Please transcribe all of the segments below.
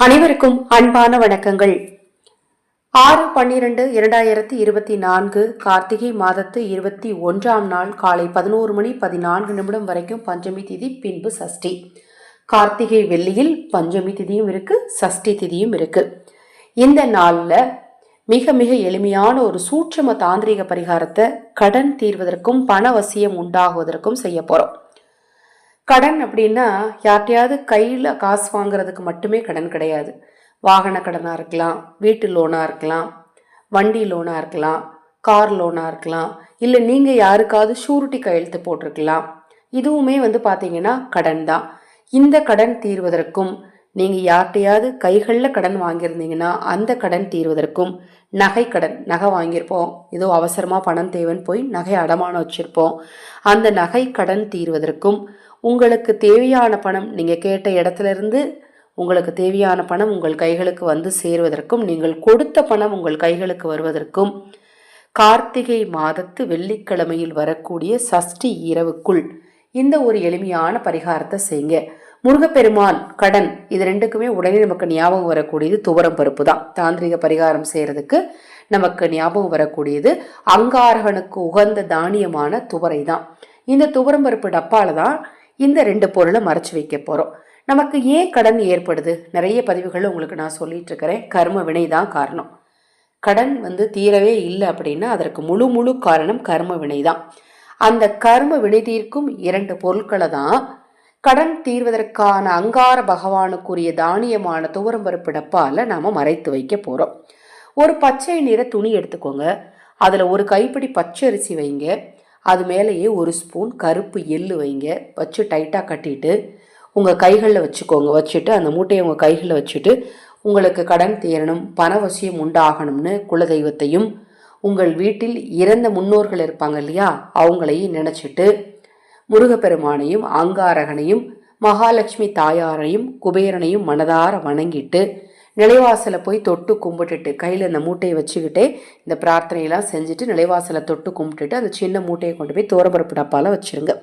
அனைவருக்கும் அன்பான வணக்கங்கள். ஆறு பன்னிரண்டு இரண்டாயிரத்தி இருபத்தி நான்கு கார்த்திகை மாதத்து இருபத்தி ஒன்றாம் நாள் காலை பதினோரு மணி பதினான்கு நிமிடம் வரைக்கும் பஞ்சமி திதி பின்பு சஷ்டி. கார்த்திகை வெள்ளியில் பஞ்சமி திதியும் இருக்கு சஷ்டி திதியும் இருக்கு. இந்த நாளில் மிக மிக எளிமையான ஒரு சூட்சம தாந்திரிக பரிகாரத்தை கடன் தீர்வதற்கும் பணவசியம் உண்டாகுவதற்கும் செய்ய போகிறோம் கடன் அப்படின்னா யார்ட்டையாவது கையில் காசு வாங்குறதுக்கு மட்டுமே கடன் கிடையாது. வாகன கடனாக இருக்கலாம் வீட்டு லோனாக இருக்கலாம் வண்டி லோனாக இருக்கலாம் கார் லோனாக இருக்கலாம் இல்லை நீங்கள் யாருக்காவது ஷூரிட்டி கையெழுத்து போட்டிருக்கலாம். இதுவுமே வந்து பார்த்தீங்கன்னா கடன் தான். இந்த கடன் தீர்வதற்கும் நீங்கள் யார்கிட்டையாவது கைகளில் கடன் வாங்கியிருந்தீங்கன்னா அந்த கடன் தீர்வதற்கும் நகை கடன் நகை வாங்கியிருப்போம். ஏதோ அவசரமாக பணம் தேவைன்னு போய் நகை அடமானம் வச்சுருப்போம். அந்த நகை கடன் தீர்வதற்கும் உங்களுக்கு தேவையான பணம் நீங்கள் கேட்ட இடத்துல இருந்து உங்களுக்கு தேவையான பணம் உங்கள் கைகளுக்கு வந்து சேருவதற்கும் நீங்கள் கொடுத்த பணம் உங்கள் கைகளுக்கு வருவதற்கும் கார்த்திகை மாதத்து வெள்ளிக்கிழமையில் வரக்கூடிய சஷ்டி இரவுக்குள் இந்த ஒரு எளிமையான பரிகாரத்தை செய்யுங்க. முருகப்பெருமான் கடன் இது ரெண்டுக்குமே உடனே நமக்கு ஞாபகம் வரக்கூடியது துவரம் பருப்பு தான். தாந்திரிக பரிகாரம் செய்கிறதுக்கு நமக்கு ஞாபகம் வரக்கூடியது அங்காரகனுக்கு உகந்த தானியமான துவரை தான். இந்த துவரம் பருப்பு டப்பால தான் இந்த ரெண்டு பொருளை மறைச்சு வைக்க போகிறோம் நமக்கு ஏன் கடன் ஏற்படுது? நிறைய பதிவுகள் உங்களுக்கு நான் சொல்லிட்டு இருக்கிறேன். கர்ம வினை தான் காரணம். கடன் வந்து தீரவே இல்லை அப்படின்னா அதற்கு முழு முழு காரணம் கர்ம வினை தான். அந்த கர்ம வினை தீர்க்கும் இரண்டு பொருட்களை தான் கடன் தீர்வதற்கான அங்கார பகவானுக்குரிய தானியமான துவரம் பருப்பு டப்பால நாம மறைத்து வைக்க போறோம். ஒரு பச்சை நிற துணி எடுத்துக்கோங்க. அதில் ஒரு கைப்பிடி பச்சை அரிசி வைங்க. அது மேலேயே ஒரு ஸ்பூன் கருப்பு எள்ளு வைங்க. வச்சு டைட்டாக கட்டிட்டு உங்கள் கைகளில் வச்சுக்கோங்க. வச்சுட்டு அந்த மூட்டையை உங்கள் கைகளில் வச்சுட்டு உங்களுக்கு கடன் தீரணும் பணவசியம் உண்டாகணும்னு குலதெய்வத்தையும் உங்கள் வீட்டில் இறந்த முன்னோர்கள் இருப்பாங்க இல்லையா அவங்களையும் நினச்சிட்டு முருகப்பெருமானையும் அங்காரகனையும் மகாலட்சுமி தாயாரையும் குபேரனையும் மனதார வணங்கிட்டு நிலைவாசலை போய் தொட்டு கும்பிட்டுட்டு கையில் இந்த மூட்டையை வச்சுக்கிட்டே இந்த பிரார்த்தனையெல்லாம் செஞ்சுட்டு நிலைவாசலை தொட்டு கும்பிட்டுட்டு அந்த சின்ன மூட்டையை கொண்டு போய் தோரபரப்பு டப்பால வச்சிருங்க.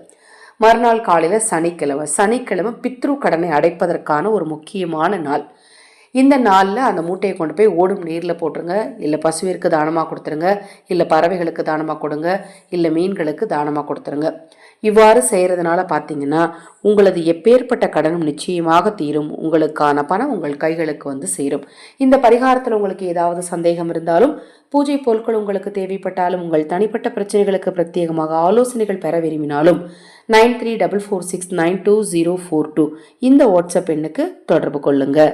மறுநாள் காலையில் சனிக்கிழமை சனிக்கிழமை பித்ரு கடனை அடைப்பதற்கான ஒரு முக்கியமான நாள். இந்த நாளில் அந்த மூட்டையை கொண்டு போய் ஓடும் நீரில் போட்டுருங்க. இல்லை பசுவிற்கு தானமாக கொடுத்துருங்க. இல்லை பறவைகளுக்கு தானமாக கொடுங்க. இல்லை மீன்களுக்கு தானமாக கொடுத்துருங்க. இவ்வாறு செய்கிறதுனால பார்த்தீங்கன்னா உங்களது எப்பேற்பட்ட கடனும் நிச்சயமாக தீரும். உங்களுக்கான பணம் உங்கள் கைகளுக்கு வந்து சேரும். இந்த பரிகாரத்தில் உங்களுக்கு ஏதாவது சந்தேகம் இருந்தாலும் பூஜை பொருட்கள் உங்களுக்கு தேவைப்பட்டாலும் உங்கள் தனிப்பட்ட பிரச்சனைகளுக்கு பிரத்யேகமாக ஆலோசனைகள் பெற விரும்பினாலும் nine three double four six nine two zero four two இந்த வாட்ஸ்அப் எண்ணுக்கு தொடர்பு கொள்ளுங்கள்